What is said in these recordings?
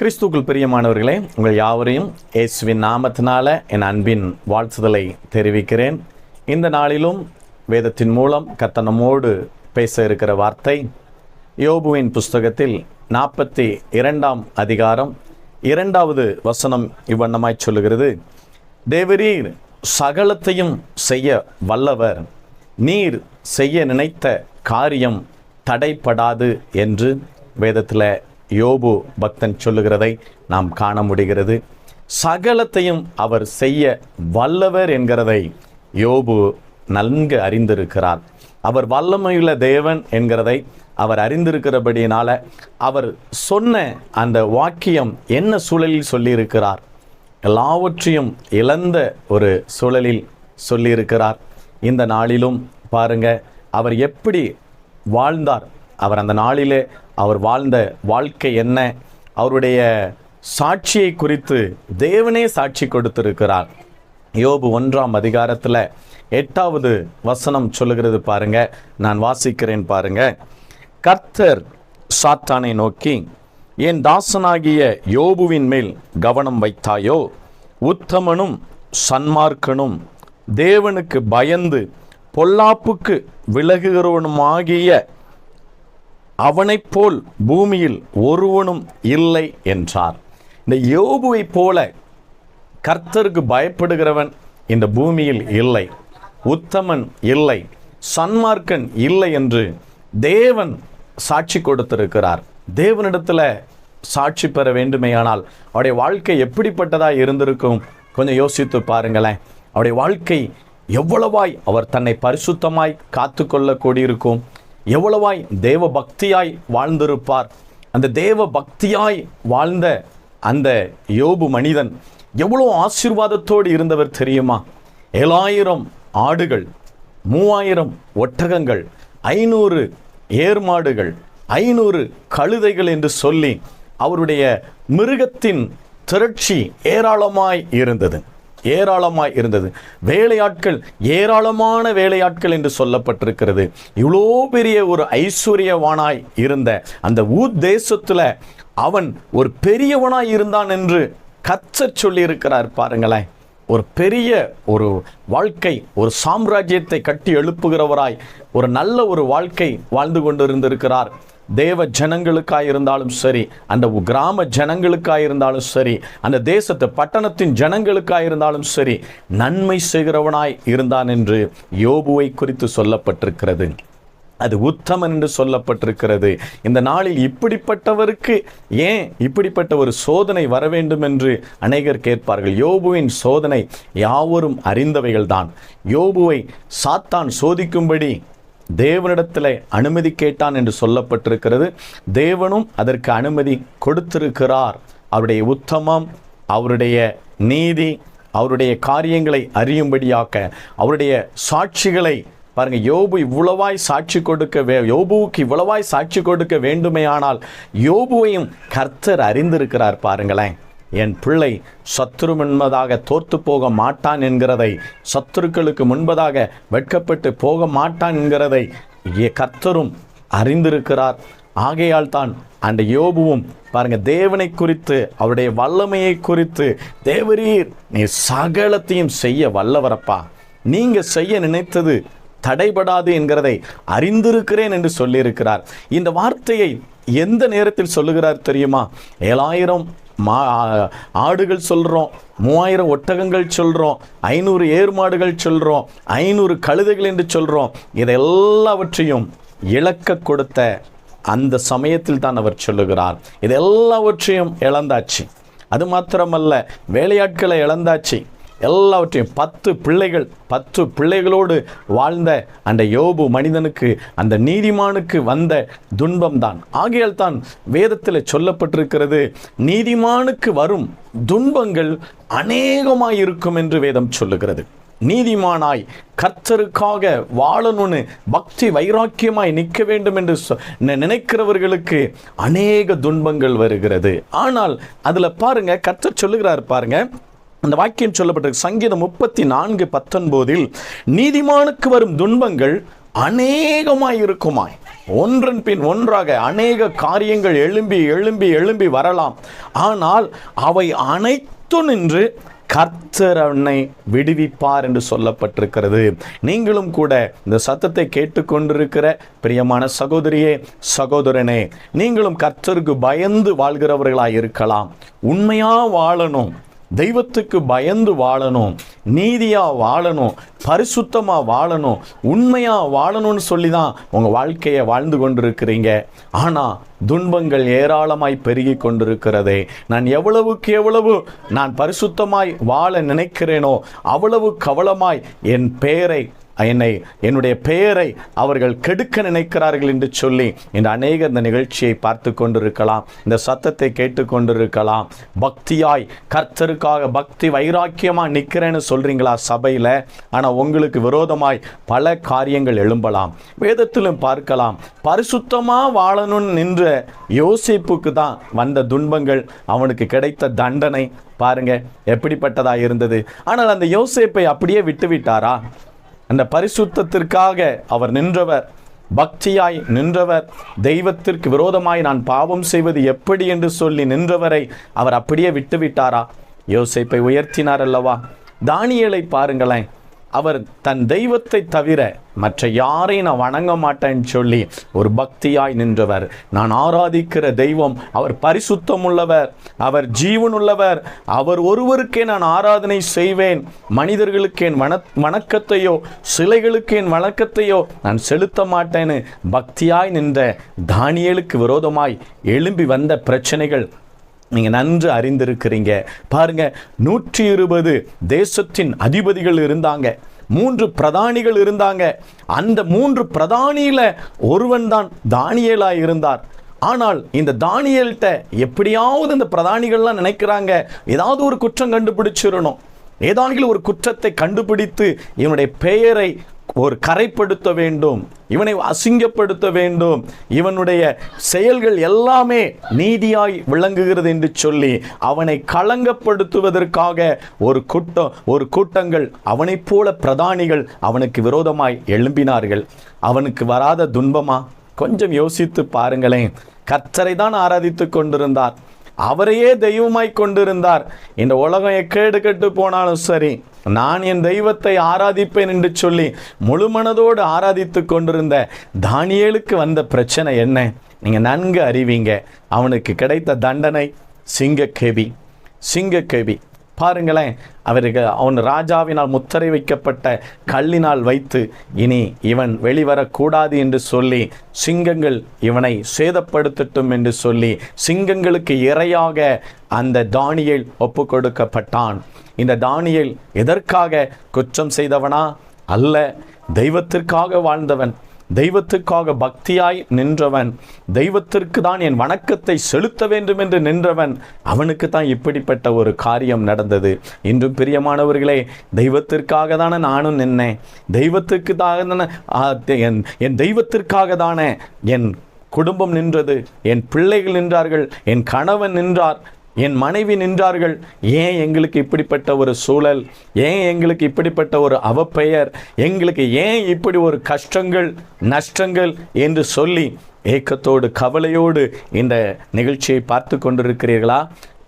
கிறிஸ்துக்குள் பிரியமானவர்களே உங்கள் யாவரையும் இயேசுவின் நாமத்தினால என் அன்பின் வாழ்த்துதலை தெரிவிக்கிறேன். இந்த நாளிலும் வேதத்தின் மூலம் கத்தனமோடு பேச இருக்கிற வார்த்தை யோபுவின் புஸ்தகத்தில் நாற்பத்தி இரண்டாம் அதிகாரம் இரண்டாவது வசனம் இவ்வண்ணமாய் சொல்லுகிறது. தேவரீர் சகலத்தையும் செய்ய வல்லவர். நீர் செய்ய நினைத்த காரியம் தடைப்படாது என்று வேதத்தில் யோபு பக்தன் சொல்லுகிறதை நாம் காண முடிகிறது. சகலத்தையும் அவர் செய்ய வல்லவர் என்கிறதை யோபு நன்கு அறிந்திருக்கிறார். அவர் வல்லமையுள்ள தேவன் என்கிறதை அவர் அறிந்திருக்கிறபடியினால அவர் சொன்ன அந்த வாக்கியம் என்ன சூழலில் சொல்லியிருக்கிறார்? எல்லாவற்றையும் இழந்த ஒரு சூழலில் சொல்லியிருக்கிறார். இந்த நாளிலும் பாருங்க அவர் எப்படி வாழ்ந்தார். அவர் அந்த நாளிலே அவர் வாழ்ந்த வாழ்க்கை என்ன? அவருடைய சாட்சியை குறித்து தேவனே சாட்சி கொடுத்திருக்கிறார். யோபு ஒன்றாம் அதிகாரத்தில் எட்டாவது வசனம் சொல்லுகிறது பாருங்க. நான் வாசிக்கிறேன் பாருங்க. கர்த்தர் சாத்தானை நோக்கி என் தாசனாகிய யோபுவின் மேல் கவனம் வைத்தாயோ? உத்தமனும் சன்மார்க்கனும் தேவனுக்கு பயந்து பொல்லாப்புக்கு விலகுகிறவனுமாகிய அவனைப் போல் பூமியில் ஒருவனும் இல்லை என்றார். இந்த யோபுவை போல கர்த்தருக்கு பயப்படுகிறவன் இந்த பூமியில் இல்லை. உத்தமன் இல்லை. சன்மார்க்கன் இல்லை என்று தேவன் சாட்சி கொடுத்திருக்கிறார். தேவனிடத்தில் சாட்சி பெற வேண்டுமேயானால் அவருடைய வாழ்க்கை எப்படிப்பட்டதாக இருந்திருக்கும்? கொஞ்சம் யோசித்து பாருங்களேன். அவருடைய வாழ்க்கை எவ்வளவாய் அவர் தன்னை பரிசுத்தமாய் காத்து கொள்ள கூடியிருக்கும்? எவ்வளவாய் தேவ பக்தியாய் வாழ்ந்திருப்பார். அந்த தேவ பக்தியாய் வாழ்ந்த அந்த யோபு மனிதன் எவ்வளோ ஆசீர்வாதத்தோடு இருந்தவர் தெரியுமா? ஏழாயிரம் ஆடுகள் மூவாயிரம் ஒட்டகங்கள் ஐநூறு ஏர்மாடுகள் ஐநூறு கழுதைகள் என்று சொல்லி அவருடைய மிருகத்தின் திரட்சி ஏராளமாய் இருந்தது. ஏராளமாய் இருந்தது. வேலையாட்கள் ஏராளமான வேலையாட்கள் என்று சொல்லப்பட்டிருக்கிறது. இவ்வளோ பெரிய ஒரு ஐஸ்வர்யவானாய் இருந்த அந்த ஊர் தேசத்தில் அவன் ஒரு பெரியவனாய் இருந்தான் என்று கச்சச் சொல்லியிருக்கிறார் பாருங்களேன். ஒரு பெரிய ஒரு வாழ்க்கை ஒரு சாம்ராஜ்யத்தை கட்டி எழுப்புகிறவராய் ஒரு நல்ல ஒரு வாழ்க்கை வாழ்ந்து கொண்டிருந்திருக்கிறார். தேவ ஜனங்களுக்காக இருந்தாலும் சரி அந்த கிராம ஜனங்களுக்காக இருந்தாலும் சரி அந்த தேசத்து பட்டணத்தின் ஜனங்களுக்காக இருந்தாலும் சரி நன்மை செய்கிறவனாய் இருந்தான் என்று யோபுவை குறித்து சொல்லப்பட்டிருக்கிறது. அது உத்தமன் என்று சொல்லப்பட்டிருக்கிறது. இந்த நாளில் இப்படிப்பட்டவருக்கு ஏன் இப்படிப்பட்ட ஒரு சோதனை வர வேண்டும் என்று அநேகர் கேட்பார்கள். யோபுவின் சோதனை யாவரும் அறிந்தவைகள்தான். யோபுவை சாத்தான் சோதிக்கும்படி தேவனிடத்தில் அனுமதி கேட்டான் என்று சொல்லப்பட்டிருக்கிறது. தேவனும் அதற்கு அனுமதி கொடுத்திருக்கிறார். அவருடைய உத்தமம் அவருடைய நீதி அவருடைய காரியங்களை அறியும்படியாக்க அவருடைய சாட்சிகளை பாருங்கள் யோபு இவ்வளவாய் சாட்சி கொடுக்க வே யோபுவுக்கு இவ்வளவாய் சாட்சி கொடுக்க வேண்டுமேயானால் யோபுவையும் கர்த்தர் அறிந்திருக்கிறார் பாருங்களேன். என் பிள்ளை சத்துரு முன்பதாக தோற்று போக மாட்டான் என்கிறதை சத்துருக்களுக்கு முன்பதாக வெட்கப்பட்டு போக மாட்டான் என்கிறதை கர்த்தரும் அறிந்திருக்கிறார். ஆகையால் தான் அந்த யோபுவும் பாருங்க தேவனை குறித்து அவருடைய வல்லமையை குறித்து தேவரீர் நீ சகலத்தையும் செய்ய வல்லவரப்பா. நீங்க செய்ய நினைத்தது தடைபடாது என்கிறதை அறிந்திருக்கிறேன் என்று சொல்லியிருக்கிறார். இந்த வார்த்தையை எந்த நேரத்தில் சொல்லுகிறார் தெரியுமா? ஏழாயிரம் மா ஆடுகள் சொல்கிறோம் மூவாயிரம் ஒட்டகங்கள் சொல்கிறோம் ஐநூறு ஏர்மாடுகள் சொல்கிறோம் ஐநூறு கழுதைகள் என்று சொல்கிறோம் இதை எல்லாவற்றையும் இழக்க கொடுத்த அந்த சமயத்தில் தான் அவர் சொல்லுகிறார். இது எல்லாவற்றையும் இழந்தாச்சு. அது மாத்திரமல்ல வேலையாட்களை இழந்தாச்சு. எல்லாவற்றையும் பத்து பிள்ளைகள் பத்து பிள்ளைகளோடு வாழ்ந்த அந்த யோபு மனிதனுக்கு அந்த நீதிமானுக்கு வந்த துன்பம் தான் ஆகையால் தான் வேதத்தில் சொல்லப்பட்டிருக்கிறது நீதிமானுக்கு வரும் துன்பங்கள் அநேகமாய் இருக்கும் என்று வேதம் சொல்லுகிறது. நீதிமானாய் கர்த்தருக்காக வாழணும்னு பக்தி வைராக்கியமாய் நிற்க வேண்டும் என்று சொ- நினைக்கிறவர்களுக்கு அநேக துன்பங்கள் வருகிறது. ஆனால் அதில் பாருங்க கர்த்தர் சொல்லுகிறார் பாருங்க அந்த வாக்கியம் சொல்லப்பட்டிருக்கு. சங்கீதம் முப்பத்தி நான்கு பத்தொன்பதில் நீதிமானுக்கு வரும் துன்பங்கள் அநேகமாய் இருக்குமாய். ஒன்றன் பின் ஒன்றாக அநேக காரியங்கள் எழும்பி எழும்பி எழும்பி வரலாம். ஆனால் அவை அனைத்து நின்று கர்த்தர் அவனை விடுவிப்பார் என்று சொல்லப்பட்டிருக்கிறது. நீங்களும் கூட இந்த சத்தத்தை கேட்டுக்கொண்டிருக்கிற பிரியமான சகோதரியே சகோதரனே நீங்களும் கர்த்தருக்கு பயந்து வாழ்கிறவர்களாக இருக்கலாம். உண்மையாக வாழணும். தெய்வத்துக்கு பயந்து வாழணும் நீதியாக வாழணும் பரிசுத்தமாக வாழணும் உண்மையாக வாழணும்னு சொல்லி தான் உங்கள் வாழ்க்கையை வாழ்ந்து கொண்டிருக்கிறீங்க. ஆனால் துன்பங்கள் ஏராளமாய் பெருகி கொண்டிருக்கிறதே. நான் எவ்வளவுக்கு எவ்வளவு நான் பரிசுத்தமாய் வாழ நினைக்கிறேனோ அவ்வளவு கவலமாய் என் பெயரை என்னை என்னுடைய பெயரை அவர்கள் கெடுக்க நினைக்கிறார்கள் என்று சொல்லி இந்த அநேக இந்த நிகழ்ச்சியை பார்த்து கொண்டிருக்கலாம். இந்த சத்தத்தை கேட்டுக்கொண்டிருக்கலாம் பக்தியாய் கர்த்தருக்காக பக்தி வைராக்கியமாக நிற்கிறேன்னு சொல்கிறீங்களா சபையில்? ஆனால் உங்களுக்கு விரோதமாய் பல காரியங்கள் எழும்பலாம். வேதத்திலும் பார்க்கலாம். பரிசுத்தமாக வாழணும்னு நின்ற யோசிப்புக்கு தான் வந்த துன்பங்கள் அவனுக்கு கிடைத்த தண்டனை. பாருங்க எப்படிப்பட்டதா இருந்தது. ஆனால் அந்த யோசேப்பை அப்படியே விட்டு விட்டாரா அந்த பரிசுத்தத்திற்காக அவர் நின்றவர். பக்தியாய் நின்றவர். தெய்வத்திற்கு விரோதமாய் நான் பாவம் செய்வது எப்படி என்று சொல்லி நின்றவரை அவர் அப்படியே விட்டுவிட்டாரா? யோசிப்பை உயர்த்தினார் அல்லவா? தானியலை பாருங்களேன். அவர் தன் தெய்வத்தை தவிர மற்ற யாரையும் நான் வணங்க மாட்டேன்னு சொல்லி ஒரு பக்தியாய் நின்றவர். நான் ஆராதிக்கிற தெய்வம் அவர் பரிசுத்தம் உள்ளவர் அவர் ஜீவனுள்ளவர் அவர் ஒருவருக்கே நான் ஆராதனை செய்வேன். மனிதர்களுக்கு என் வண வணக்கத்தையோ சிலைகளுக்கு என் வணக்கத்தையோ நான் செலுத்த மாட்டேன்னு பக்தியாய் நின்ற தானியலுக்கு விரோதமாய் எழும்பி வந்த பிரச்சனைகள் நீங்கள் நன்று அறிந்திருக்கிறீங்க. பாருங்க நூற்றி இருபது தேசத்தின் அதிபதிகள் இருந்தாங்க. மூன்று பிரதானிகள் இருந்தாங்க. அந்த மூன்று பிரதானியில் ஒருவன் தான் தானியலாக இருந்தார். ஆனால் இந்த தானியல்கிட்ட எப்படியாவது இந்த பிரதானிகள்லாம் நினைக்கிறாங்க ஏதாவது ஒரு குற்றம் கண்டுபிடிச்சிடணும். ஏதாவது ஒரு குற்றத்தை கண்டுபிடித்து இவனுடைய பெயரை ஒரு கரைப்படுத்த வேண்டும் இவனை அசிங்கப்படுத்த வேண்டும் இவனுடைய செயல்கள் எல்லாமே நீதியாய் விளங்குகிறது என்று சொல்லி அவனை களங்கப்படுத்துவதற்காக ஒரு கூட்டம் ஒரு கூட்டங்கள் அவனைப் போல பிரதானிகள் அவனுக்கு விரோதமாய் எழும்பினார்கள். அவனுக்கு வராத துன்பமா? கொஞ்சம் யோசித்து பாருங்களேன். கர்த்தரை தான் ஆராதித்து கொண்டிருந்தார். அவரையே தெய்வமாய் கொண்டிருந்தார். இந்த உலகம் எக்கேடு கெட்டு போனாலும் சரி நான் என் தெய்வத்தை ஆராதிப்பேன் என்று சொல்லி முழு மனதோடு ஆராதித்து கொண்டிருந்த தானியேலுக்கு வந்த பிரச்சனை என்ன? நீங்கள் நன்கு அறிவீங்க. அவனுக்கு கிடைத்த தண்டனை சிங்கக்கேவி சிங்கக்கேவி பாருங்களேன். அவருக்கு அவன் ராஜாவினால் முத்திரை வைக்கப்பட்ட கல்லினால் வைத்து இனி இவன் வெளிவரக்கூடாது என்று சொல்லி சிங்கங்கள் இவனை சேதப்படுத்தட்டும் என்று சொல்லி சிங்கங்களுக்கு இரையாக அந்த தானியல் ஒப்பு கொடுக்கப்பட்டான் இந்த தானியல் எதற்காக குற்றம் செய்தவனா? அல்ல தெய்வத்திற்காக வாழ்ந்தவன். தெய்வத்துக்காக பக்தியாய் நின்றவன் தெய்வத்திற்கு தான் என் வணக்கத்தை செலுத்த வேண்டும் என்று நின்றவன் அவனுக்கு தான் இப்படிப்பட்ட ஒரு காரியம் நடந்தது. இன்றும் பிரியமானவர்களே தெய்வத்திற்காக தானே நானும் நின்னேன். தெய்வத்துக்கு தானே என் என் தெய்வத்திற்காக தானே என் குடும்பம் நின்றது என் பிள்ளைகள் நின்றார்கள் என் கணவன் நின்றார் என் மனைவி நின்றார்கள். ஏன் எங்களுக்கு இப்படிப்பட்ட ஒரு சூழல்? ஏன் எங்களுக்கு இப்படிப்பட்ட ஒரு அவப்பெயர்? எங்களுக்கு ஏன் இப்படி ஒரு கஷ்டங்கள் நஷ்டங்கள் என்று சொல்லி ஏக்கத்தோடு கவலையோடு இந்த நிகழ்ச்சியை பார்த்து கொண்டிருக்கிறீர்களா?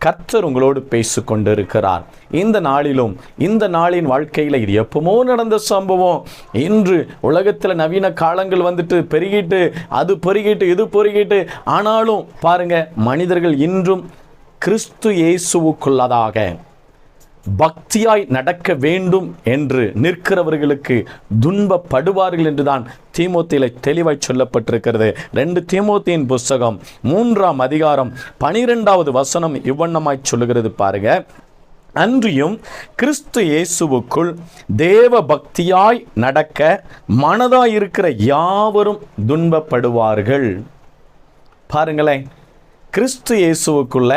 கர்த்தர் உங்களோடு பேசி கொண்டிருக்கிறார். இந்த நாளிலும் இந்த நாளின் வாழ்க்கையில் இது எப்பவுமோ நடந்த சம்பவம். இன்று உலகத்தில் நவீன காலங்கள் வந்துட்டு பெருகிட்டு அது பெருகிட்டு இது பெருகிட்டு. ஆனாலும் பாருங்க மனிதர்கள் இன்றும் கிறிஸ்து இயேசுவுக்குள்ளதாக பக்தியாய் நடக்க வேண்டும் என்று நிற்கிறவர்களுக்கு துன்பப்படுவார்கள் என்றுதான் தீமோத்தியில் தெளிவாய் சொல்லப்பட்டிருக்கிறது. ரெண்டு தீமோத்தியின் புஸ்தகம் மூன்றாம் அதிகாரம் பனிரெண்டாவது வசனம் இவ்வண்ணமாய் சொல்லுகிறது பாருங்க. அன்றியும் கிறிஸ்து இயேசுவுக்குள் தேவ பக்தியாய் நடக்க மனதாயிருக்கிற யாவரும் துன்பப்படுவார்கள். பாருங்களேன். கிறிஸ்து இயேசுவுக்குள்ள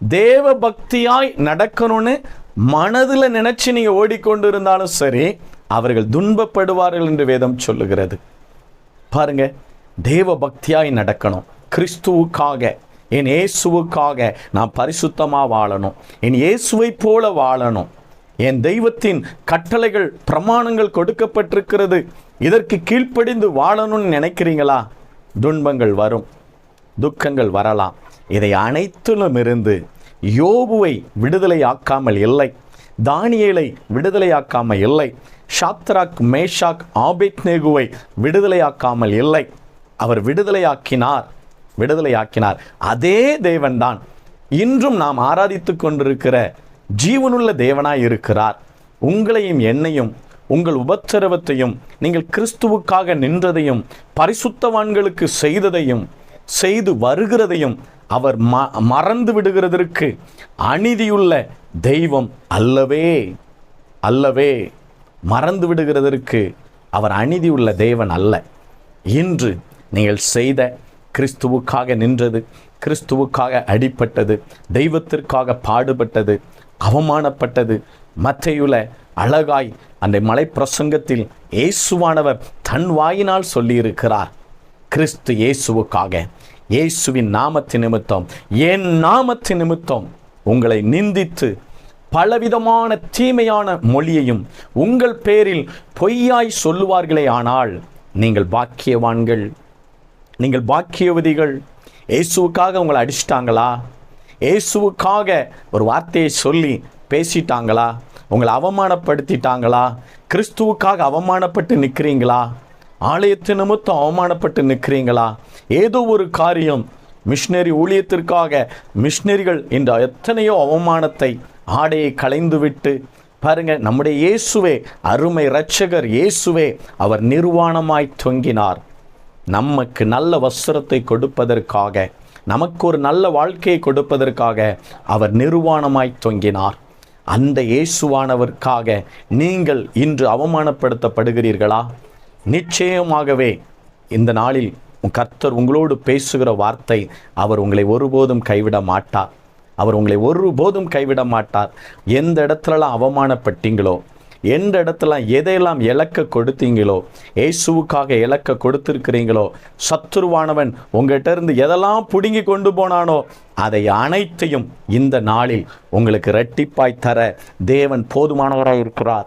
தேவ பக்தியாய் நடக்கணும்னு மனதில் நினைச்சு நீங்கள் ஓடிக்கொண்டு இருந்தாலும் சரி அவர்கள் துன்பப்படுவார்கள் என்று வேதம் சொல்லுகிறது. பாருங்க தேவ பக்தியாய் நடக்கணும். கிறிஸ்துவுக்காக என் இயேசுவுக்காக நான் பரிசுத்தமாக வாழணும். என் இயேசுவை போல வாழணும். என் தெய்வத்தின் கட்டளைகள் பிரமாணங்கள் கொடுக்கப்பட்டிருக்கிறது. இதற்கு கீழ்ப்படிந்து வாழணும்னு நினைக்கிறீங்களா? துன்பங்கள் வரும். துக்கங்கள் வரலாம். இதை அனைத்திலும் இருந்து யோபுவை விடுதலையாக்காமல் இல்லை. தானியலை விடுதலையாக்காமல் இல்லை. ஷாத்ராக் மேஷாக் ஆபேத்நேகுவை விடுதலையாக்காமல் இல்லை. அவர் விடுதலையாக்கினார். விடுதலையாக்கினார். அதே தேவன்தான் இன்றும் நாம் ஆராதித்து கொண்டிருக்கிற ஜீவனுள்ள தேவனாய் இருக்கிறார். உங்களையும் என்னையும் உங்கள் உபத்திரவத்தையும் நீங்கள் கிறிஸ்துவுக்காக நின்றதையும் பரிசுத்தவான்களுக்கு செய்ததையும் செய்து வருகிறதையும் அவர் ம மறந்து விடுகிறதற்கு அநீதியுள்ள தெய்வம் அல்லவே அல்லவே மறந்து விடுகிறதற்கு அவர் அநீதியுள்ள தேவன் அல்ல. இன்று நீங்கள் செய்த கிறிஸ்துவுக்காக நின்றது கிறிஸ்துவுக்காக அடிப்பட்டது தெய்வத்திற்காக பாடுபட்டது அவமானப்பட்டது மத்தையுல அழகாய் அந்த மலை பிரசங்கத்தில் இயேசுவானவர் தன் வாயினால் சொல்லியிருக்கிறார். கிறிஸ்து இயேசுவுக்காக. இயேசுவின் நாமத்து நிமித்தம். என் நாமத்து நிமித்தம் உங்களை நிந்தித்து பலவிதமான தீமையான மொழியையும் உங்கள் பேரில் பொய்யாய் சொல்லுவார்களே ஆனால் நீங்கள் பாக்கியவான்கள் நீங்கள் பாக்கியவதிகள். இயேசுவுக்காக உங்களை அடிச்சிட்டாங்களா? இயேசுவுக்காக ஒரு வார்த்தையை சொல்லி பேசிட்டாங்களா? உங்களை அவமானப்படுத்திட்டாங்களா? கிறிஸ்துவுக்காக அவமானப்பட்டு நிற்கிறீங்களா ஆலயத்து நிமித்தம் அவமானப்பட்டு நிற்கிறீங்களா? ஏதோ ஒரு காரியம். மிஷினரி ஊழியத்திற்காக மிஷினரிகள் இந்த எத்தனையோ அவமானத்தை ஆடையை களைந்துவிட்டு பாருங்க நம்முடைய இயேசுவே அருமை இரட்சகர் இயேசுவே அவர் நிர்வாணமாய் தொங்கினார். நமக்கு நல்ல வஸ்திரத்தை கொடுப்பதற்காக நமக்கு ஒரு நல்ல வாழ்க்கையை கொடுப்பதற்காக அவர் நிர்வாணமாய் தொங்கினார். அந்த இயேசுவானவருக்காக நீங்கள் இன்று அவமானப்படுத்தப்படுகிறீர்களா? நிச்சயமாகவே இந்த நாளில் உன் கர்த்தர் உங்களோடு பேசுகிற வார்த்தை அவர் உங்களை ஒருபோதும் கைவிட மாட்டார். அவர் உங்களை ஒருபோதும் கைவிட மாட்டார். எந்த இடத்துலலாம் அவமானப்பட்டீங்களோ எந்த இடத்துல எதையெல்லாம் இலக்க கொடுத்தீங்களோ இயேசுவுக்காக இலக்க கொடுத்திருக்கிறீங்களோ சத்துருவானவன் உங்கள்கிட்ட இருந்து எதெல்லாம் பிடுங்கி கொண்டு போனானோ அதை அனைத்தையும் இந்த நாளில் உங்களுக்கு ரெட்டிப்பாய் தர தேவன் போதுமானவராக இருக்கிறார்.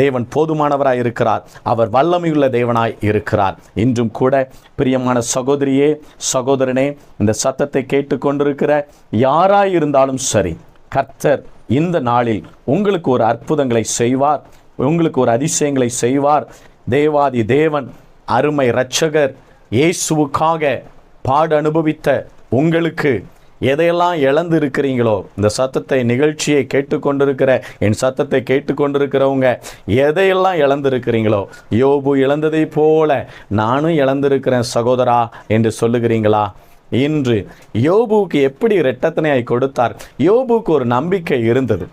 தேவன் போதுமானவராய் இருக்கிறார். அவர் வல்லமையுள்ள தேவனாய் இருக்கிறார். இன்றும் கூட பிரியமான சகோதரியே சகோதரனே இந்த சத்தத்தை கேட்டுக்கொண்டிருக்கிற யாராய் இருந்தாலும் சரி கர்த்தர் இந்த நாளில் உங்களுக்கு ஒரு அற்புதங்களை செய்வார் உங்களுக்கு ஒரு அதிசயங்களை செய்வார். தேவாதி தேவன் அருமை இரட்சகர் இயேசுவுக்காக பாடு அனுபவித்த உங்களுக்கு எதையெல்லாம் இழந்து இருக்கிறீங்களோ இந்த சத்தத்தை நிகழ்ச்சியை கேட்டுக்கொண்டிருக்கிற என் சத்தத்தை கேட்டுக்கொண்டிருக்கிறவங்க எதையெல்லாம் இழந்திருக்கிறீங்களோ யோபு இழந்ததை போல நானும் இழந்திருக்கிறேன் சகோதரா என்று சொல்லுகிறீங்களா? இன்று யோபுவுக்கு எப்படி இரட்டத்தனையாய் கொடுத்தார்? யோபுக்கு ஒரு நம்பிக்கை இருந்தது.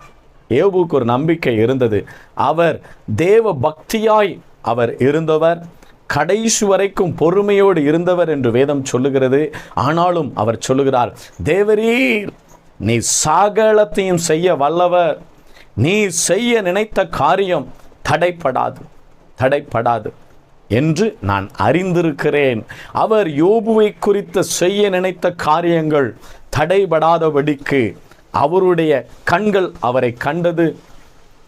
யோபுக்கு ஒரு நம்பிக்கை இருந்தது. அவர் தேவ பக்தியாய் அவர் இருந்தவர். கடைசி வரைக்கும் பொறுமையோடு இருந்தவர் என்று வேதம் சொல்லுகிறது. ஆனாலும் அவர் சொல்லுகிறார் தேவரீர் நீ சாகலத்தையும் செய்ய வல்லவர். நீ செய்ய நினைத்த காரியம் தடைப்படாது தடைப்படாது என்று நான் அறிந்திருக்கிறேன். அவர் யோபுவை குறித்து செய்ய நினைத்த காரியங்கள் தடைபடாதபடிக்கு அவருடைய கண்கள் அவரை கண்டது.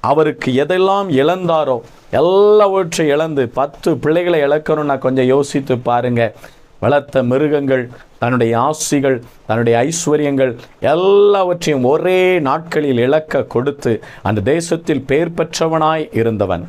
அவருக்கு எதெல்லாம் இழந்தாரோ எல்லாவற்றை இழந்து பத்து பிள்ளைகளை இழக்கணும்னா கொஞ்சம் யோசித்து பாருங்க. வளர்த்த மிருகங்கள் தன்னுடைய ஆசிகள் தன்னுடைய ஐஸ்வர்யங்கள் எல்லாவற்றையும் ஒரே நாட்களில் இழக்க கொடுத்து அந்த தேசத்தில் பெயர் பெற்றவனாய் இருந்தவன்.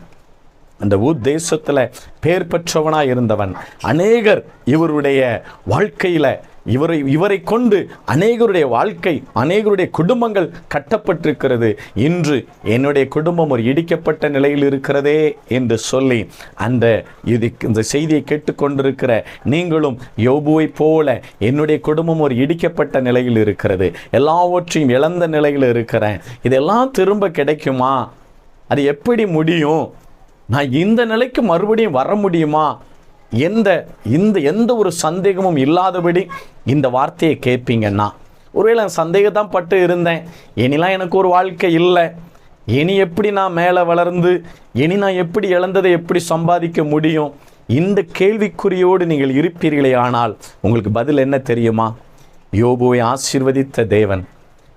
அந்த ஊர் தேசத்தில் பெயர் பெற்றவனாய் இருந்தவன். அநேகர் இவருடைய வாழ்க்கையில் இவரை இவரை கொண்டு அநேகருடைய வாழ்க்கை அநேகருடைய குடும்பங்கள் கட்டப்பட்டிருக்கிறது. இன்று என்னுடைய குடும்பம் ஒரு இடிக்கப்பட்ட நிலையில் இருக்கிறதே என்று சொல்லி அந்த இது இந்த செய்தியை கேட்டுக்கொண்டிருக்கிற நீங்களும் யோபுவைப் போல என்னுடைய குடும்பம் ஒரு இடிக்கப்பட்ட நிலையில் இருக்கிறது. எல்லாவற்றையும் இழந்த நிலையில் இருக்கிறேன். இதெல்லாம் திரும்ப கிடைக்குமா? அது எப்படி முடியும்? நான் இந்த நிலைக்கு மறுபடியும் வர முடியுமா? எந்த இந்த எந்த ஒரு சந்தேகமும் இல்லாதபடி இந்த வார்த்தையை கேட்பீங்கன்னா ஒருவேளை சந்தேகத்தான் பட்டு இருந்தேன். இனிலாம் எனக்கு ஒரு வாழ்க்கை இல்லை. இனி எப்படி நான் மேலே வளர்ந்து இனி நான் எப்படி இழந்ததை எப்படி சம்பாதிக்க முடியும்? இந்த கேள்விக்குறியோடு நீங்கள் இருப்பீர்களே ஆனால் உங்களுக்கு பதில் என்ன தெரியுமா? யோபுவை ஆசீர்வதித்த தேவன்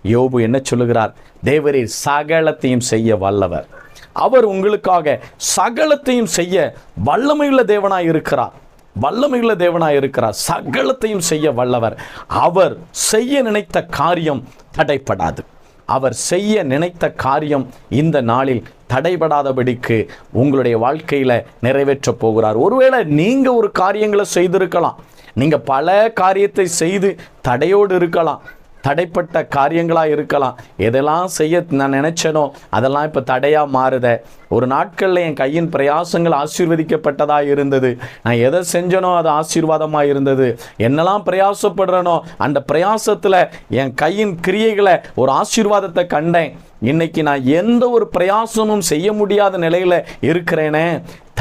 யோபு என்ன சொல்லுகிறார்? தேவரீர் சகலத்தையும் செய்ய வல்லவர். அவர் உங்களுக்காக சகலத்தையும் செய்ய வல்லமையுள்ள தேவனாய் இருக்கிறார். வல்லமையுள்ள தேவனாய் இருக்கிறார். சகலத்தையும் செய்ய வல்லவர். அவர் செய்ய நினைத்த காரியம் தடைப்படாது அவர் செய்ய நினைத்த காரியம் இந்த நாளில் தடைபடாதபடிக்கு உங்களுடைய வாழ்க்கையில் நிறைவேற்றப் போகிறார். ஒருவேளை நீங்கள் ஒரு காரியங்களை செய்திருக்கலாம். நீங்கள் பல காரியத்தை செய்து தடையோடு இருக்கலாம். தடைப்பட்ட காரியங்களாக இருக்கலாம். எதெல்லாம் செய்ய நான் நினச்சேனோ அதெல்லாம் இப்போ தடையாக மாறுத. ஒரு நாட்களில் என் கையின் பிரயாசங்கள் ஆசீர்வதிக்கப்பட்டதாக இருந்தது. நான் எதை செஞ்சனோ அது ஆசீர்வாதமாக இருந்தது. என்னெல்லாம் பிரயாசப்படுறனோ அந்த பிரயாசத்தில் என் கையின் கிரியைகளை ஒரு ஆசீர்வாதத்தை கண்டேன். இன்னைக்கு நான் எந்த ஒரு பிரயாசமும் செய்ய முடியாத நிலையில் இருக்கிறேனே.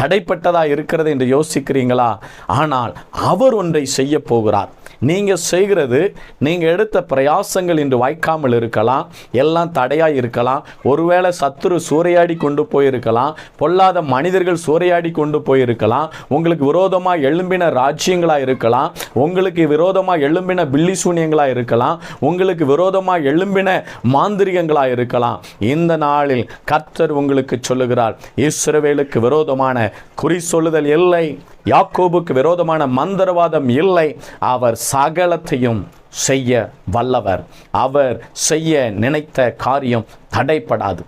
தடைப்பட்டதா இருக்கிறது என்று யோசிக்கிறீங்களா? ஆனால் அவர் ஒன்றை செய்ய போகிறார். நீங்க செய்கிறது நீங்க எடுத்த பிரயாசங்கள் இன்று வாய்க்காமல் இருக்கலாம் எல்லாம் தடையாக இருக்கலாம் ஒருவேளை சத்துரு சூறையாடி கொண்டு போயிருக்கலாம் பொல்லாத மனிதர்கள் சூறையாடி கொண்டு போயிருக்கலாம் உங்களுக்கு விரோதமாக எழும்பின ராஜ்யங்களாக இருக்கலாம் உங்களுக்கு விரோதமாக எழும்பின பில்லி சூனியங்களாக இருக்கலாம் உங்களுக்கு விரோதமாக எழும்பின மாந்திரிகங்களாக இருக்கலாம். இந்த நாளில் கர்த்தர் உங்களுக்கு சொல்லுகிறார் இஸ்ரவேலுக்கு விரோதமான குறி சொல்லுதல் இல்லை. யாக்கோபுக்கு விரோதமான மந்திரவாதம் இல்லை. அவர் சகலத்தையும் செய்ய வல்லவர். அவர் செய்ய நினைத்த காரியம் தடைப்படாது.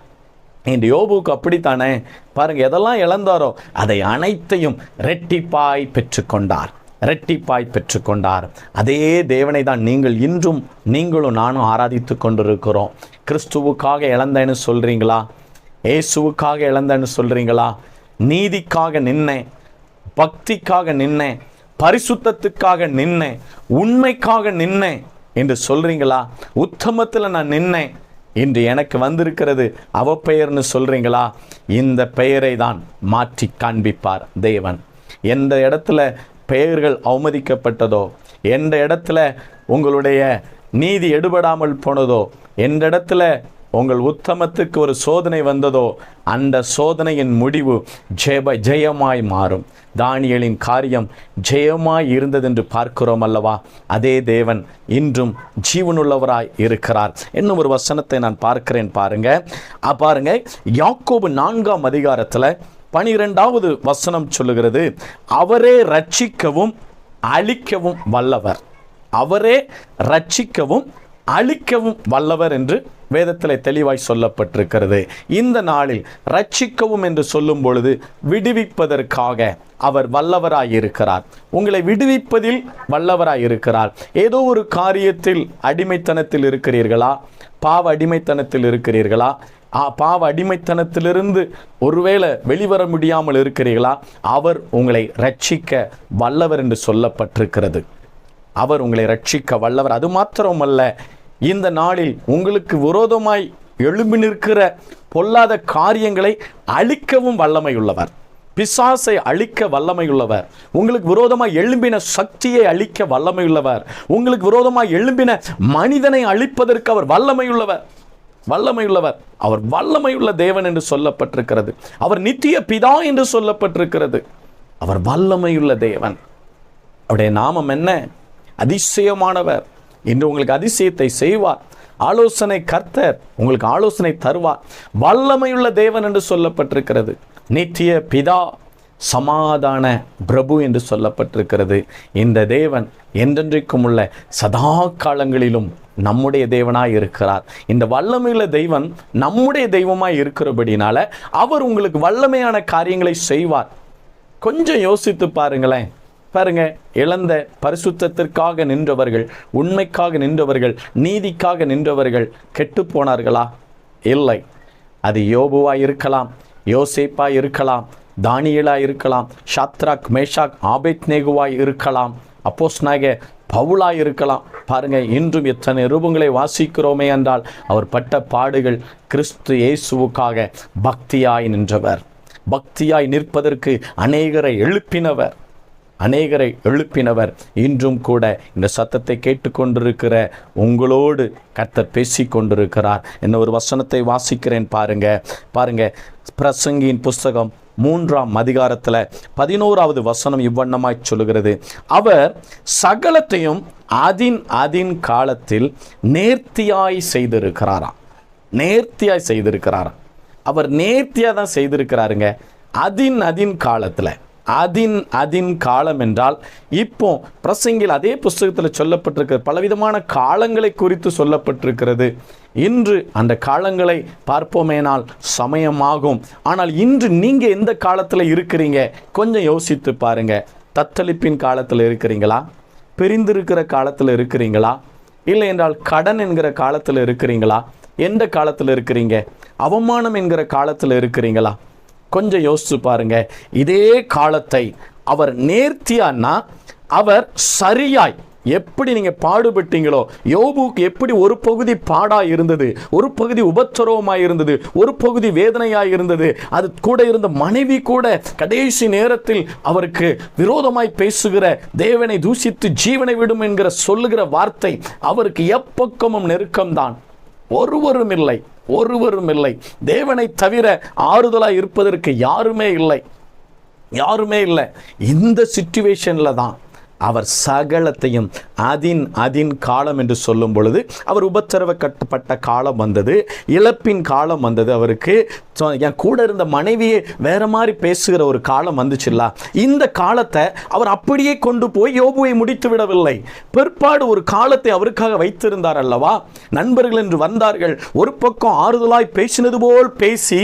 இந்த யோபுக்கு அப்படித்தானே? பாருங்க எதெல்லாம் இழந்தாரோ அதை அனைத்தையும் ரெட்டிப்பாய் பெற்றுக்கொண்டார். ரெட்டிப்பாய் பெற்றுக்கொண்டார். அதே தேவனை தான் நீங்கள் இன்றும் நீங்களும் நானும் ஆராதித்து கொண்டிருக்கிறோம். கிறிஸ்துவுக்காக இழந்தேன்னு சொல்றீங்களா? இயேசுவுக்காக இழந்தேன்னு சொல்றீங்களா? நீதிக்காக நின்னேன் பக்திக்காக நின்னேன் பரிசுத்தத்துக்காக நின்னேன் உண்மைக்காக நின்னேன். என்று சொல்றீங்களா? உத்தமத்தில் நான் நின்னேன். இன்று எனக்கு வந்திருக்கிறது அவ பெயர்னு சொல்றீங்களா? இந்த பெயரை தான் மாற்றி காண்பிப்பார் தேவன். எந்த இடத்துல பெயர்கள் அவமதிக்கப்பட்டதோ எந்த இடத்துல உங்களுடைய நீதி எடுபடாமல் போனதோ எந்த இடத்துல உங்கள் உத்தமத்துக்கு ஒரு சோதனை வந்ததோ அந்த சோதனையின் முடிவு ஜெப ஜெயமாய் மாறும். தானியலின் காரியம் ஜெயமாய் இருந்ததென்று பார்க்கிறோம் அல்லவா? அதே தேவன் இன்றும் ஜீவனுள்ளவராய் இருக்கிறார். இன்னும் ஒரு வசனத்தை நான் பார்க்கிறேன் பாருங்க. பாருங்க. யாக்கோபு நான்காம் அதிகாரத்தில் பனிரெண்டாவது வசனம் சொல்லுகிறது அவரே ரட்சிக்கவும் அழிக்கவும் வல்லவர். அவரே ரட்சிக்கவும் அழிக்கவும் வல்லவர் என்று வேதத்தில் தெளிவாய் சொல்லப்பட்டிருக்கிறது. இந்த நாளில் ரட்சிக்கவும் என்று சொல்லும் பொழுது விடுவிப்பதற்காக அவர் வல்லவராய் இருக்கிறார். உங்களை விடுவிப்பதில் வல்லவராய் இருக்கிறார். ஏதோ ஒரு காரியத்தில் அடிமைத்தனத்தில் இருக்கிறீர்களா? பாவ அடிமைத்தனத்தில் இருக்கிறீர்களா? பாவ அடிமைத்தனத்திலிருந்து ஒருவேளை வெளிவர முடியாமல் இருக்கிறீர்களா? அவர் உங்களை ரட்சிக்க வல்லவர் என்று சொல்லப்பட்டிருக்கிறது. அவர் உங்களை ரட்சிக்க வல்லவர். அது மாத்திரமல்ல இந்த நாளில் உங்களுக்கு விரோதமாய் எழும்பி நிற்கிற பொல்லாத காரியங்களை அழிக்கவும் வல்லமையுள்ளவர். பிசாசை அழிக்க வல்லமையுள்ளவர். உங்களுக்கு விரோதமாய் எழும்பின சக்தியை அழிக்க வல்லமையுள்ளவர். உங்களுக்கு விரோதமாய் எழும்பின மனிதனை அழிப்பதற்கு அவர் வல்லமையுள்ளவர். வல்லமையுள்ளவர். அவர் வல்லமையுள்ள தேவன் என்று சொல்லப்பட்டிருக்கிறது. அவர் நித்திய பிதா என்று சொல்லப்பட்டிருக்கிறது. அவர் வல்லமையுள்ள தேவன். அவருடைய நாமம் என்ன? அதிசயமானவர். இன்று உங்களுக்கு அதிசயத்தை செய்வார். ஆலோசனை கர்த்தர் உங்களுக்கு ஆலோசனை தருவார். வல்லமையுள்ள தேவன் என்று சொல்லப்பட்டிருக்கிறது. நித்திய பிதா சமாதான பிரபு என்று சொல்லப்பட்டிருக்கிறது. இந்த தேவன் என்றென்றைக்கும் உள்ள சதா காலங்களிலும் நம்முடைய தேவனாய் இருக்கிறார். இந்த வல்லமையுள்ள தெய்வன் நம்முடைய தெய்வமாய் இருக்கிறபடினால அவர் உங்களுக்கு வல்லமையான காரியங்களை செய்வார். கொஞ்சம் யோசித்து பாருங்களேன். பாருங்க இழந்த பரிசுத்தத்திற்காக நின்றவர்கள் உண்மைக்காக நின்றவர்கள் நீதிக்காக நின்றவர்கள் கெட்டு போனார்களா? இல்லை. அது யோபுவாய் இருக்கலாம் யோசேப்பாய் இருக்கலாம் தானியலா இருக்கலாம் ஷாத்ராக் மேஷாக் ஆபேத்நேகுவாய் இருக்கலாம் அப்போஸ் நாயக பவுலாய் இருக்கலாம். பாருங்க இன்றும் எத்தனை ரூபங்களை வாசிக்கிறோமே என்றால் அவர் பட்ட பாடுகள் கிறிஸ்து இயேசுவுக்காக பக்தியாய் நின்றவர். பக்தியாய் நிற்பதற்கு அநேகரை எழுப்பினவர். அநேகரை எழுப்பினவர் இன்றும் கூட இந்த சத்தத்தை கேட்டுக்கொண்டிருக்கிற உங்களோடு கர்த்தர் பேசி கொண்டிருக்கிறார் என்ன ஒரு வசனத்தை வாசிக்கிறேன் பாருங்க. பாருங்க பிரசங்கியின் புஸ்தகம் மூன்றாம் அதிகாரத்தில் பதினோராவது வசனம் இவ்வண்ணமாய் சொல்லுகிறது. அவர் சகலத்தையும் அதின் அதின் காலத்தில் நேர்த்தியாய் செய்திருக்கிறாராம் நேர்த்தியாய் செய்திருக்கிறாராம் அவர் நேர்த்தியாக தான் செய்திருக்கிறாருங்க. அதின் அதின் காலத்தில். அதின் அதின் காலம் என்றால் இப்போ பிரசங்கில் அதே புஸ்தகத்தில் சொல்லப்பட்டிருக்கிற பலவிதமான காலங்களை குறித்து சொல்லப்பட்டிருக்கிறது. இன்று அந்த காலங்களை பார்ப்போமேனால் சமயமாகும். ஆனால் இன்று நீங்கள் எந்த காலத்தில் இருக்கிறீங்க? கொஞ்சம் யோசித்து பாருங்க. தத்தளிப்பின் காலத்தில் இருக்கிறீங்களா? பிரிந்திருக்கிற காலத்தில் இருக்கிறீங்களா? இல்லை என்றால் கடன் என்கிற காலத்தில் இருக்கிறீங்களா? எந்த காலத்தில் இருக்கிறீங்க? அவமானம் என்கிற காலத்தில் இருக்கிறீங்களா? கொஞ்சம் யோசிச்சு பாருங்க. இதே காலத்தை அவர் நேர்த்தியான்னா அவர் சரியாய் எப்படி நீங்கள் பாடுபட்டீங்களோ யோபுக்கு எப்படி ஒரு பகுதி பாடா இருந்தது ஒரு பகுதி உபத்திரவமாய் இருந்தது ஒரு பகுதி வேதனையாக இருந்தது அது கூட இருந்த மனைவி கூட கடைசி நேரத்தில் அவருக்கு விரோதமாய் பேசுகிற தேவனை தூசித்து ஜீவனை விடும் என்கிற சொல்லுகிற வார்த்தை அவருக்கு எப்பக்கமும் நெருக்கம்தான். ஒருவரும் இல்லை ஒருவரும் இல்லை. தேவனை தவிர ஆறுதலாக இருப்பதற்கு யாருமே இல்லை. யாருமே இல்லை. இந்த சுச்சுவேஷனில் தான் அவர் சகலத்தையும் அதின் அதின் காலம் என்று சொல்லும் பொழுது அவர் உபத்திரவ கட்டப்பட்ட காலம் வந்தது இழப்பின் காலம் வந்தது அவருக்கு. என் கூட இருந்த மனைவியே வேற மாதிரி பேசுகிற ஒரு காலம் வந்துச்சுல்ல இந்த காலத்தை அவர் அப்படியே கொண்டு போய் யோபுவை முடித்து விடவில்லை. பிற்பாடு ஒரு காலத்தை அவருக்காக வைத்திருந்தார் அல்லவா? நண்பர்கள் என்று வந்தார்கள். ஒரு பக்கம் ஆறுதலாய் பேசினது போல் பேசி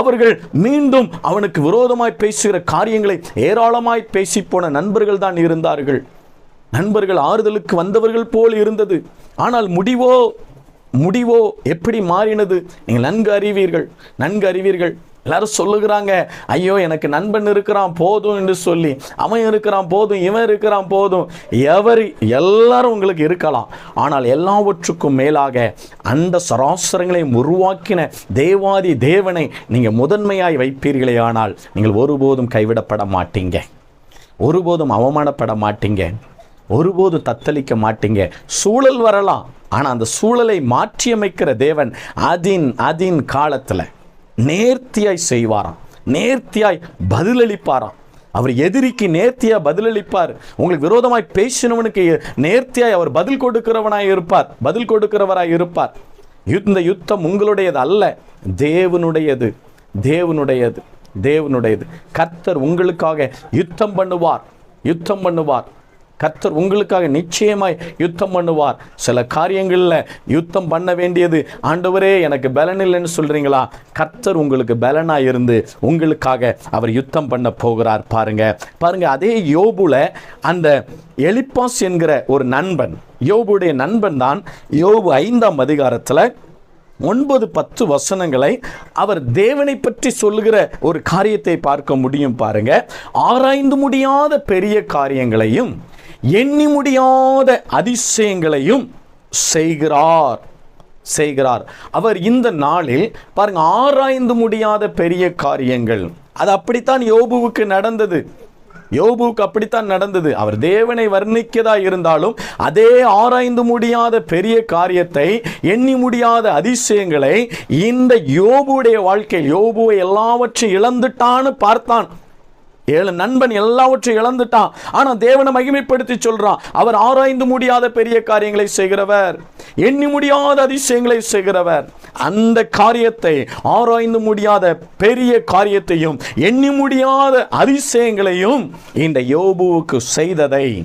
அவர்கள் மீண்டும் அவனுக்கு விரோதமாய் பேசுகிற காரியங்களை ஏராளமாய் பேசி போன நண்பர்கள் தான் இருந்தார்கள். நண்பர்கள் ஆறுதலுக்கு வந்தவர்கள் போல் இருந்தது. ஆனால் முடிவோ முடிவோ எப்படி மாறினது? நீங்கள் நன்கு அறிவீர்கள் நன்கு அறிவீர்கள். எல்லாரும் சொல்லுகிறாங்க ஐயோ எனக்கு நண்பன் இருக்கிறான் போதும் என்று சொல்லி அவன் இருக்கிறான் போதும் இவன் இருக்கிறான் போதும் எவர் எல்லாரும் உங்களுக்கு இருக்கலாம். ஆனால் எல்லாவற்றுக்கும் மேலாக அந்த சராசரங்களையும் உருவாக்கின தேவாதி தேவனை நீங்கள் முதன்மையாய் வைப்பீர்களே ஆனால் நீங்கள் ஒருபோதும் கைவிடப்பட மாட்டீங்க. ஒருபோதும் அவமானப்பட மாட்டீங்க. ஒருபோதும் தத்தளிக்க மாட்டீங்க. சூழல் வரலாம். ஆனால் அந்த சூழலை மாற்றியமைக்கிற தேவன் அதின் அதின் காலத்தில் நேர்த்தியாய் செய்வாராம். நேர்த்தியாய் பதிலளிப்பாராம். அவர் எதிரிக்கு நேர்த்தியாக பதிலளிப்பார். உங்களுக்கு விரோதமாய் பேசினவனுக்கு நேர்த்தியாய் அவர் பதில் கொடுக்கிறவனாய் இருப்பார். பதில் கொடுக்கிறவராய் இருப்பார். இந்த யுத்தம் உங்களுடையது அல்ல. தேவனுடையது. தேவனுடையது. தேவனுடையது. கர்த்தர் உங்களுக்காக யுத்தம் பண்ணுவார். யுத்தம் பண்ணுவார். கர்த்தர் உங்களுக்காக நிச்சயமாய் யுத்தம் பண்ணுவார். சில காரியங்களில் யுத்தம் பண்ண வேண்டியது. ஆண்டவரே எனக்கு பலன் இல்லைன்னு சொல்கிறீங்களா கர்த்தர் உங்களுக்கு பலனாக இருந்து உங்களுக்காக அவர் யுத்தம் பண்ண போகிறார். பாருங்க. பாருங்க அதே யோபுல அந்த எலிப்பாஸ் என்கிற ஒரு நண்பன் யோபுடைய நண்பன் தான் யோபு ஐந்தாம் அதிகாரத்தில் ஒன்பது பத்து வசனங்களை அவர் தேவனை பற்றி சொல்லுகிற ஒரு காரியத்தை பார்க்க முடியும் பாருங்க. ஆராய்ந்து முடியாத பெரிய காரியங்களையும் எண்ணி முடியாத அதிசயங்களையும் செய்கிறார். செய்கிறார். அவர் இந்த நாளில் பாருங்க ஆராய்ந்து முடியாத பெரிய காரியங்கள். அது அப்படித்தான் யோபுவுக்கு நடந்தது. யோபுவுக்கு அப்படித்தான் நடந்தது. அவர் தேவனை வர்ணிக்கதா இருந்தாலும் அதே ஆராய்ந்து முடியாத பெரிய காரியத்தை எண்ணி முடியாத அதிசயங்களை இந்த யோபுடைய வாழ்க்கையில் யோபுவை எல்லாவற்றையும் இழந்துட்டான்னு பார்த்தான். ஏழு நண்பன் எல்லாவற்றையும் இழந்துட்டான். ஆனால் தேவனை மகிமைப்படுத்தி சொல்கிறான் அவர் ஆராய்ந்து முடியாத பெரிய காரியங்களை செய்கிறவர். எண்ணி முடியாத அதிசயங்களை செய்கிறவர். அந்த காரியத்தை ஆராய்ந்து முடியாத பெரிய காரியத்தையும் எண்ணி முடியாத அதிசயங்களையும் இந்த யோபுவுக்கு செய்ததை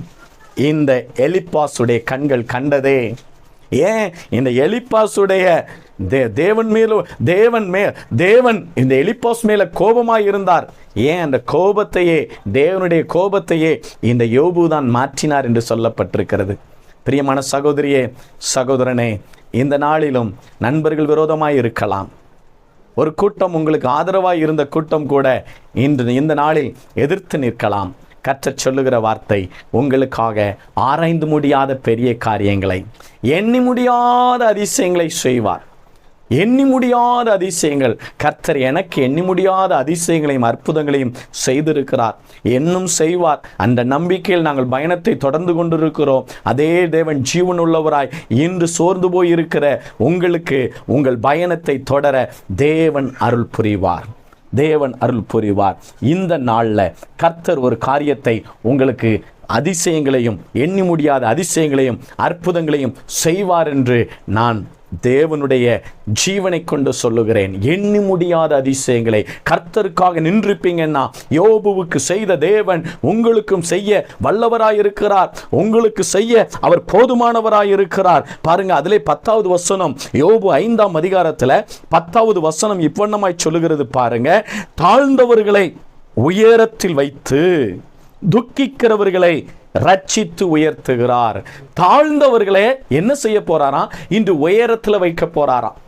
இந்த எலிப்பாசுடைய கண்கள் கண்டதே. ஏன்? இந்த எலிப்பாசுடைய தே தேவன் மேலும் தேவன் மே தேவன் இந்த எலிப்பாஸ் மேல கோபமாக இருந்தார். ஏன் அந்த கோபத்தையே தேவனுடைய கோபத்தையே இந்த யோபு தான் மாற்றினார் என்று சொல்லப்பட்டிருக்கிறது. பிரியமான சகோதரியே சகோதரனே இந்த நாளிலும் நண்பர்கள் விரோதமாக இருக்கலாம். ஒரு கூட்டம் உங்களுக்கு ஆதரவாக இருந்த கூட்டம் கூட இன்று இந்த நாளில் எதிர்த்து நிற்கலாம். கற்றச் சொல்லுகிற வார்த்தை உங்களுக்காக ஆராய்ந்து முடியாத பெரிய காரியங்களை எண்ணி முடியாத அதிசயங்களை செய்வார். எண்ணி முடியாத அதிசயங்கள். கர்த்தர் எனக்கு எண்ணி முடியாத அதிசயங்களையும் அற்புதங்களையும் செய்திருக்கிறார். என்னும் செய்வார். அந்த நம்பிக்கையில் நாங்கள் பயணத்தை தொடர்ந்து கொண்டிருக்கிறோம். அதே தேவன் ஜீவன் உள்ளவராய் இன்று சோர்ந்து போய் இருக்கிற உங்களுக்கு உங்கள் பயணத்தை தொடர தேவன் அருள் புரிவார். தேவன் அருள் புரிவார். இந்த நாளில் கர்த்தர் ஒரு காரியத்தை உங்களுக்கு அதிசயங்களையும் எண்ணி முடியாத அதிசயங்களையும் அற்புதங்களையும் செய்வார் என்று நான் தேவனுடைய ஜீவனை கொண்டு சொல்லுகிறேன். எண்ணி முடியாத அதிசயங்களை கர்த்தருக்காக நின்றிருப்பீங்கன்னா யோபுவுக்கு செய்த தேவன் உங்களுக்கும் செய்ய வல்லவராயிருக்கிறார். உங்களுக்கு செய்ய அவர் போதுமானவராயிருக்கிறார். பாருங்க அதிலே பத்தாவது வசனம் யோபு ஐந்தாம் அதிகாரத்தில் பத்தாவது வசனம் இவ்வண்ணமாய் சொல்லுகிறது பாருங்க. தாழ்ந்தவர்களை உயரத்தில் வைத்து துக்கிக்கிறவர்களை ரட்சித்து உயர்த்துகிறார். தாழ்ந்தவர்களே என்ன செய்ய போறாராம் இன்று உயரத்தில் வைக்க போறாராம்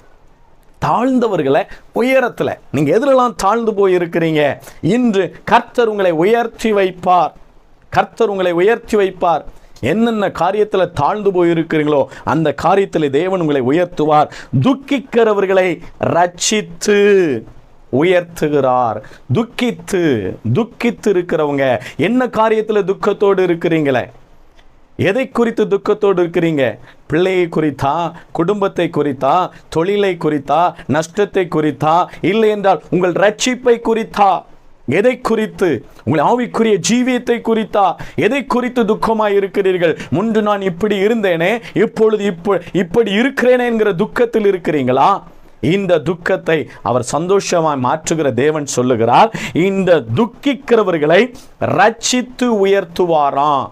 தாழ்ந்தவர்களை உயரத்தில். நீங்கள் எதிலெல்லாம் தாழ்ந்து போய் இருக்கிறீங்க இன்று கர்த்தர் உங்களை உயர்த்தி வைப்பார். கர்த்தர் உங்களை உயர்த்தி வைப்பார். என்னென்ன காரியத்தில் தாழ்ந்து போயிருக்கிறீங்களோ அந்த காரியத்தில் தேவன் உங்களை உயர்த்துவார். துக்கிக்கிறவர்களை ரட்சித்து. உயர்த்துகிறார். துக்கித்து துக்கித்து இருக்கிறவங்க என்ன காரியத்தில் துக்கத்தோடு இருக்கிறீங்களே? எதை குறித்து துக்கத்தோடு இருக்கிறீங்க? பிள்ளையை குறித்தா குடும்பத்தை குறித்தா தொழிலை குறித்தா நஷ்டத்தை குறித்தா இல்லை என்றால் உங்கள் ரட்சிப்பை குறித்தா? எதை குறித்து? உங்கள் ஆவிக்குரிய ஜீவியத்தை குறித்தா? எதை குறித்து துக்கமாக இருக்கிறீர்கள்? முன்பு நான் இப்படி இருந்தேனே இப்பொழுது இப்போ இப்படி இருக்கிறேனே என்கிற துக்கத்தில் இருக்கிறீங்களா? இந்த துக்கத்தை அவர் சந்தோஷமாய் மாற்றுகிற தேவன் சொல்லுகிறார். இந்த துக்கிக்கிறவர்களை ரட்சித்து உயர்த்துவாராம்.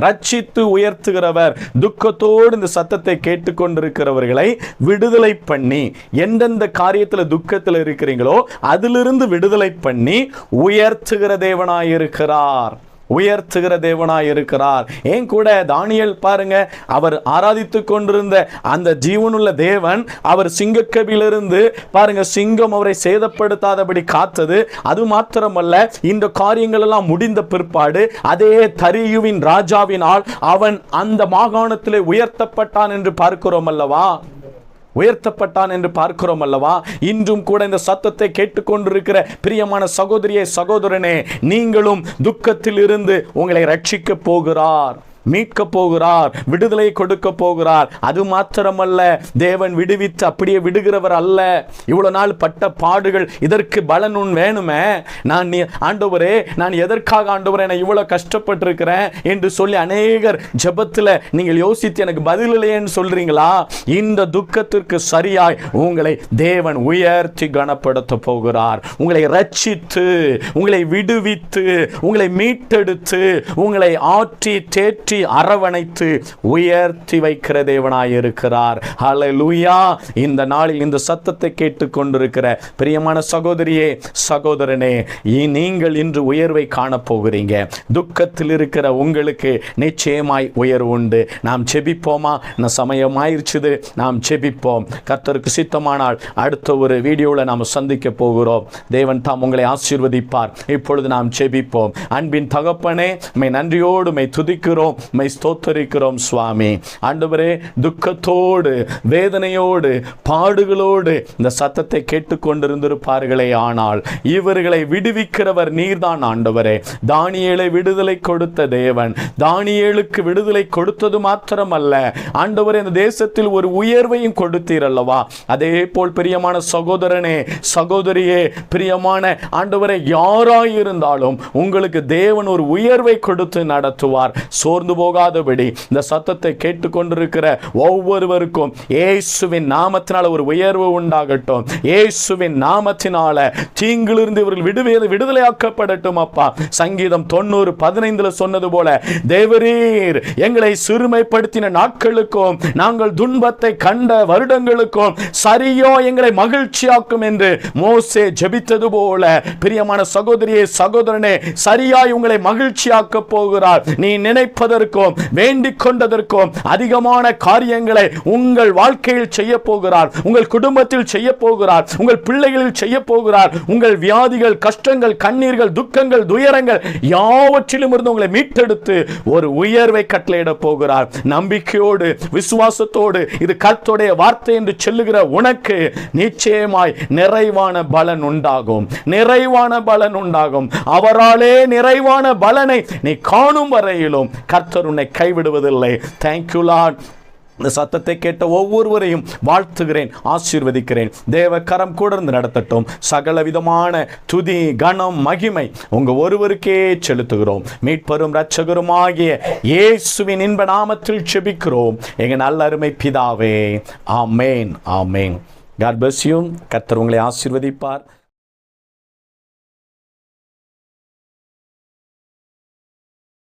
ரட்சித்து உயர்த்துகிறவர் துக்கத்தோடு இந்த சத்தத்தை கேட்டுக்கொண்டிருக்கிறவர்களை விடுதலை பண்ணி எந்தெந்த காரியத்தில் துக்கத்தில் இருக்கிறீங்களோ அதிலிருந்து விடுதலை பண்ணி உயர்த்துகிற தேவனாயிருக்கிறார். உயர்த்துகிற தேவனாய் இருக்கிறார். ஏன் கூட தானியல் பாருங்க அவர் ஆராதித்து கொண்டிருந்த அந்த ஜீவனுள்ள தேவன் அவர் சிங்கக்கபிலிருந்து பாருங்க சிங்கம் அவரை சேதப்படுத்தாதபடி காத்தது. அது மாத்திரமல்ல இந்த காரியங்கள் எல்லாம் முடிந்த பிற்பாடு அதே தரியுவின் ராஜாவினால் அவன் அந்த மாகாணத்திலே உயர்த்தப்பட்டான் என்று பார்க்கிறோம் அல்லவா? உயர்த்தப்பட்டான் என்று பார்க்கிறோம் அல்லவா? இன்றும் கூட இந்த சத்தத்தை கேட்டுக்கொண்டிருக்கிற பிரியமான சகோதரியே சகோதரனே நீங்களும் துக்கத்தில் இருந்து உங்களை ரட்சிக்க போகிறார். மீட்க போகிறார் விடுதலை கொடுக்க போகிறார். அது மாத்திரமல்ல தேவன் விடுவித்து அப்படியே விடுகிறவர் அல்ல. இவ்வளவு நாள் பட்ட பாடுகள் இதற்கு பலன் உன் வேணுமே? நான் நீ ஆண்டவரே நான் எதற்காக ஆண்டவரே நான் இவ்வளவு கஷ்டப்பட்டிருக்கிறேன் என்று சொல்லி அநேகர் ஜெபத்தில் நீங்கள் யோசித்து எனக்கு பதில் இல்லையேன்னு சொல்றீங்களா? இந்த துக்கத்திற்கு சரியாய் உங்களை தேவன் உயர்த்தி கனப்படுத்த போகிறார். உங்களை ரட்சித்து உங்களை விடுவித்து உங்களை மீட்டெடுத்து உங்களை ஆற்றி தேற்றி அரவணைத்து உயர்த்தி வைக்கிற தேவனாய் இருக்கிறார் ஹalleluya இந்த நாளில் இந்த சத்தத்தை கேட்டுக்கொண்டிருக்கிற பிரியமான சகோதரியே சகோதரனே நீங்கள் இன்று உயர்வை காணப்போகிறீங்க. துக்கத்தில் இருக்கிற உங்களுக்கு நிச்சயமாய் உயர்வு உண்டு. நாம் செபிப்போமா நான் சமயமாயிருச்சுது. நாம் செபிப்போம் கர்த்தருக்கு சித்தமானால் அடுத்த ஒரு வீடியோவில் நாம் சந்திக்க போகிறோம். தேவன் தாம் உங்களை ஆசீர்வதிப்பார். இப்பொழுது நாம் செபிப்போம் அன்பின் தகப்பனே மை நன்றியோடு மை துதிக்கிறோம். மை ஸ்தோத்தரிக்கிறோம் சுவாமி. ஆண்டவரே துக்கத்தோடு வேதனையோடு பாடுகளோடு இந்த சத்தத்தை கேட்டுக்கொண்டிருந்திருப்பார்களே ஆனால் இவர்களை விடுவிக்கிறவர் நீர்தான் ஆண்டவரே. தானியலை விடுதலை கொடுத்த தேவன் தானியலுக்கு விடுதலை கொடுத்தது மாத்திரமல்ல. ஆண்டவரே இந்த தேசத்தில் ஒரு உயர்வையும் கொடுத்தீர் அல்லவா அதே போல் பிரியமான சகோதரனே சகோதரியே பிரியமான ஆண்டவரை யாராயிருந்தாலும் உங்களுக்கு தேவன் ஒரு உயர்வை கொடுத்து நடத்துவார். சோர்ந்து சோர்ந்து போகாதபடி இந்த சத்தத்தை கேட்டுக்கொண்டிருக்கிற ஒவ்வொருவருக்கும் இயேசுவின் நாமத்தினால ஒரு உயர்வு உண்டாகட்டும். இயேசுவின் நாமத்தினால தீங்கிலிருந்து இவர்கள் விடுவே விடுதலையாக்கப்படட்டும் அப்பா. சங்கீதம் தொண்ணூறு பதினைந்துல சொன்னது போல தேவரீர் எங்களை சிறுமைப்படுத்தின நாட்களுக்கும் நாங்கள் துன்பத்தை கண்ட வருடங்களுக்கும் சரியோ எங்களை மகிழ்ச்சியாக்கும் என்று மோசே ஜெபித்தது போல பிரியமான சகோதரியே சகோதரனே சரியாய் உங்களை மகிழ்ச்சியாக்க போகிறார். நீ நினைப்பது நினைப்பதற்கும் வேண்டிக் கொண்டதற்கும் அதிகமான காரியங்களை உங்கள் வாழ்க்கையில் செய்ய போகிறார். உங்கள் குடும்பத்தில் செய்ய போகிறார். உங்கள் பிள்ளைகளில் செய்ய போகிறார். உங்கள் வியாதிகள் கஷ்டங்கள் கண்ணீர்கள் துக்கங்கள் துயரங்கள் யாவற்றிலும் இருந்து உங்களை மீட்டெடுத்து ஒரு உயர்வை கட்டளையிட போகிறார். நம்பிக்கையோடு விசுவாசத்தோடு இது கர்த்தருடைய வார்த்தை என்று சொல்லுகிற உனக்கு நிச்சயமாய் நிறைவான பலன் உண்டாகும். நிறைவான பலன் உண்டாகும். அவராலே நிறைவான பலனை நீ காணும் வரையிலும் கர்த்தர் உன்னை கைவிடுவதில்லை. தேங்க்யூ லாட் இந்த சத்தத்தை கேட்ட ஒவ்வொருவரையும் வாழ்த்துகிறேன் ஆசீர்வதிக்கிறேன். தேவ கரம் கூட இருந்து நடத்தட்டும். சகல விதமான துதி கணம் மகிமை உங்க ஒருவருக்கே செலுத்துகிறோம். மீட்பெரும் இரட்சகரும் ஆகிய இயேசுவின் இன்ப நாமத்தில் செபிக்கிறோம். எங்க நல்ல அருமை பிதாவே. ஆமேன் ஆமேன். காட் bless கர்த்தர் உங்களை ஆசீர்வதிப்பார்.